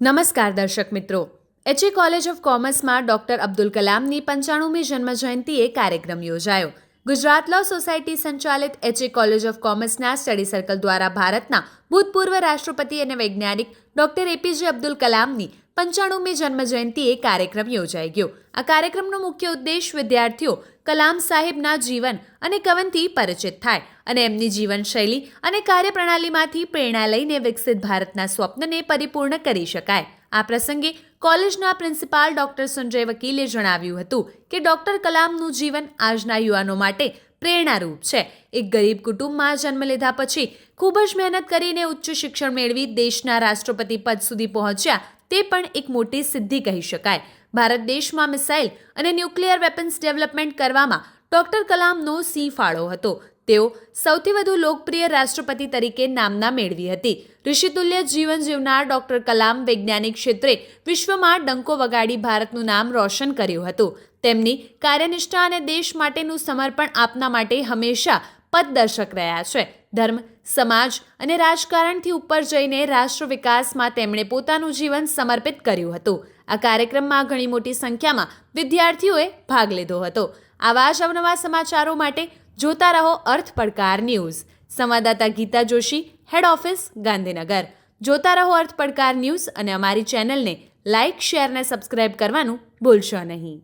નમસ્કાર દર્શક મિત્રો. એચએ કોલેજ ઓફ કોમર્સમાં ડોક્ટર અબ્દુલ કલામની પંચાણુમી જન્મજયંતિએ કાર્યક્રમ યોજાયો. ગુજરાત લો સોસાયટી સંચાલિત એચએ કોલેજ ઓફ કોમર્સના સ્ટડી સર્કલ દ્વારા ભારતના ભૂતપૂર્વ રાષ્ટ્રપતિ અને વૈજ્ઞાનિક doctor A P J Abdul કલામની પંચાણુમી જન્મજયંતિએ કાર્યક્રમ યોજાઈ ગયો. આ કાર્યક્રમનો મુખ્ય ઉદ્દેશ વિદ્યાર્થીઓ કલામ સાહેબના જીવન અને કવનથી પરિચિત થાય અને એમની જીવનશૈલી અને કાર્યપ્રણાલીમાંથી પ્રેરણા લઈને વિકસિત ભારતના સ્વપ્નને પરિપૂર્ણ કરી શકાય. આ પ્રસંગે કોલેજના પ્રિન્સિપાલ ડોક્ટર સંજય વકીલે જણાવ્યું હતું કે ડોક્ટર કલામનું જીવન આજના યુવાનો માટે પ્રેરણારૂપ છે. એક ગરીબ કુટુંબમાં જન્મ લીધા પછી ખૂબ જ મહેનત કરીને ઉચ્ચ શિક્ષણ મેળવી દેશના રાષ્ટ્રપતિ પદ સુધી પહોંચ્યા, તે પણ એક મોટી સિદ્ધિ કહી શકાય. ભારત દેશમાં મિસાઇલ અને ન્યુક્લિયર વેપન્સ ડેવલપમેન્ટ કરવામાં ડોક્ટર કલામનો સિંહ ફાળો હતો. તેઓ સૌથી વધુ લોકપ્રિય રાષ્ટ્રપતિ તરીકે નામના મેળવી હતી. ઋષિતુલ્ય જીવન જીવનાર ડોક્ટર કલામ વૈજ્ઞાનિક ક્ષેત્રે વિશ્વમાં ડંકો વગાડી ભારતનું નામ રોશન કર્યું હતું. તેમની કાર્યનિષ્ઠા અને દેશ માટેનું સમર્પણ આપના માટે હંમેશા પદદર્શક રહ્યા છે. ધર્મ, સમાજ અને રાજકારણથી ઉપર જઈને રાષ્ટ્ર વિકાસમાં તેમણે પોતાનું જીવન સમર્પિત કર્યું હતું. આ કાર્યક્રમમાં ઘણી મોટી સંખ્યામાં વિદ્યાર્થીઓએ ભાગ લીધો હતો. આવા જ અવનવા સમાચારો માટે જોતા રહો અર્થ પડકાર ન્યૂઝ. સંવાદદાતા ગીતા જોશી, હેડ ઓફિસ, ગાંધીનગર. જોતા રહો અર્થ પડકાર ન્યૂઝ અને અમારી ચેનલને લાઇક, શેર અને સબસ્ક્રાઇબ કરવાનું ભૂલશો નહીં.